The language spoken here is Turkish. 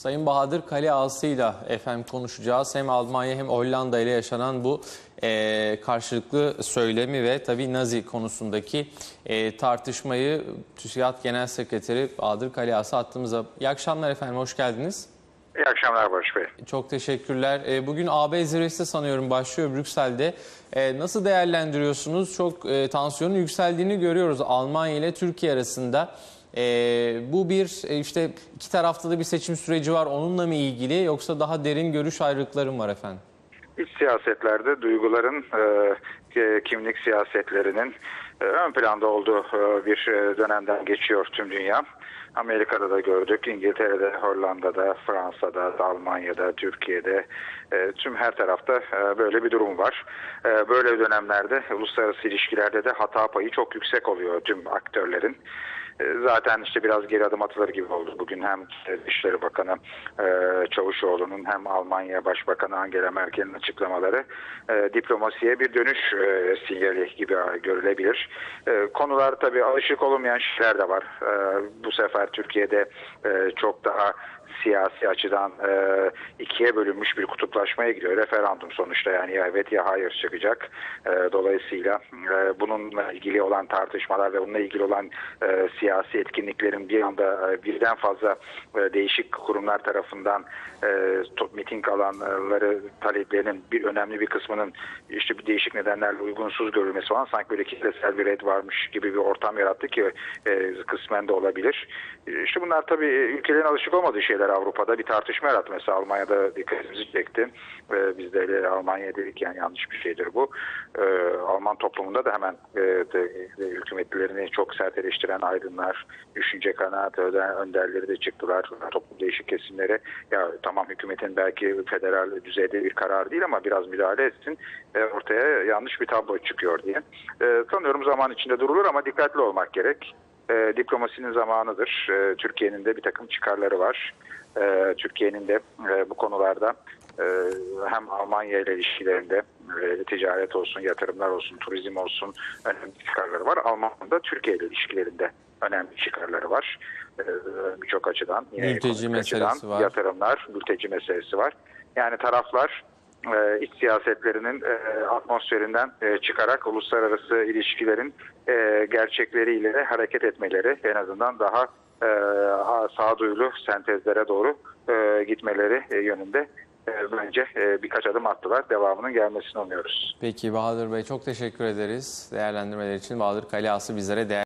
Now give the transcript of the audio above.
Sayın Bahadır Kale Ağası'yla efendim konuşacağız. Hem Almanya hem Hollanda ile yaşanan bu e, karşılıklı söylemi ve tabii Nazi konusundaki e, tartışmayı TÜSİAD Genel Sekreteri Bahadır Kale Ağası attığımızda. İyi akşamlar efendim, hoş geldiniz. İyi akşamlar Barış Bey. Çok teşekkürler. E, Bugün AB zirvesi sanıyorum başlıyor Brüksel'de. E, Nasıl değerlendiriyorsunuz? Çok e, tansiyonun yükseldiğini görüyoruz Almanya ile Türkiye arasında. E, Bu bir e, işte iki tarafta da bir seçim süreci var. Onunla mı ilgili yoksa daha derin görüş ayrılıkları mı var efendim? İç siyasetlerde duyguların, e, kimlik siyasetlerinin e, ön planda olduğu e, bir dönemden geçiyor tüm dünya. Amerika'da da gördük, İngiltere'de, Hollanda'da, Fransa'da, Almanya'da, Türkiye'de, tüm her tarafta böyle bir durum var. Böyle dönemlerde uluslararası ilişkilerde de hata payı çok yüksek oluyor tüm aktörlerin. E, Zaten işte biraz geri adım atılır gibi oldu. Bugün hem Dışişleri Bakanı e, Çavuşoğlu'nun hem Almanya Başbakanı Angela Merkel'in açıklamaları e, diplomasiye bir dönüş sinyali gibi görülebilir. Konular tabii alışık olmayan şeyler de var. Bu sefer Türkiye'de çok daha siyasi açıdan e, ikiye bölünmüş bir kutuplaşmaya gidiyor. Referandum sonuçta yani ya evet ya hayır çıkacak. E, dolayısıyla e, bununla ilgili olan tartışmalar ve bununla ilgili olan e, siyasi etkinliklerin bir anda e, birden fazla e, değişik kurumlar tarafından e, to- miting alanları taleplerinin bir önemli bir kısmının işte bir değişik nedenlerle uygunsuz görülmesi falan sanki böyle kitlesel bir red varmış gibi bir ortam yarattı ki kısmen de olabilir. İşte bunlar tabii ülkelerin alışık olmadığı şeyler Avrupa'da bir tartışma yarattı. Mesela Almanya'da dikkatimizi çekti. Biz de Almanya dedik yani yanlış bir şeydir bu. Alman toplumunda da hemen hükümetlerini çok sert eleştiren aydınlar, düşünce kanaat önderleri de çıktılar. Toplum değişik kesimlere ya tamam hükümetin belki federal düzeyde bir karar değil ama biraz müdahale etsin e, ortaya yanlış bir tablo çıkıyor diye. E, sanıyorum zaman içinde durulur ama dikkatli olmak gerek. E, diplomasinin zamanıdır. E, Türkiye'nin de bir takım çıkarları var. E, Türkiye'nin de e, bu konularda hem Almanya ile ilişkilerinde e, ticaret olsun, yatırımlar olsun, turizm olsun önemli çıkarları var. Almanya'nın da Türkiye ile ilişkilerinde önemli çıkarları var. E, Birçok açıdan. Yine Mülteci meselesi açıdan, var. Yatırımlar, mülteci meselesi var. Yani taraflar e, iç siyasetlerinin e, atmosferinden e, çıkarak uluslararası ilişkilerin e, gerçekleriyle hareket etmeleri en azından daha e, sağduyulu sentezlere doğru e, gitmeleri yönünde bence e, birkaç adım attılar. Devamının gelmesini umuyoruz. Peki Bahadır Bey çok teşekkür ederiz değerlendirmeler için. Bahadır Kale Ağası bizlere değer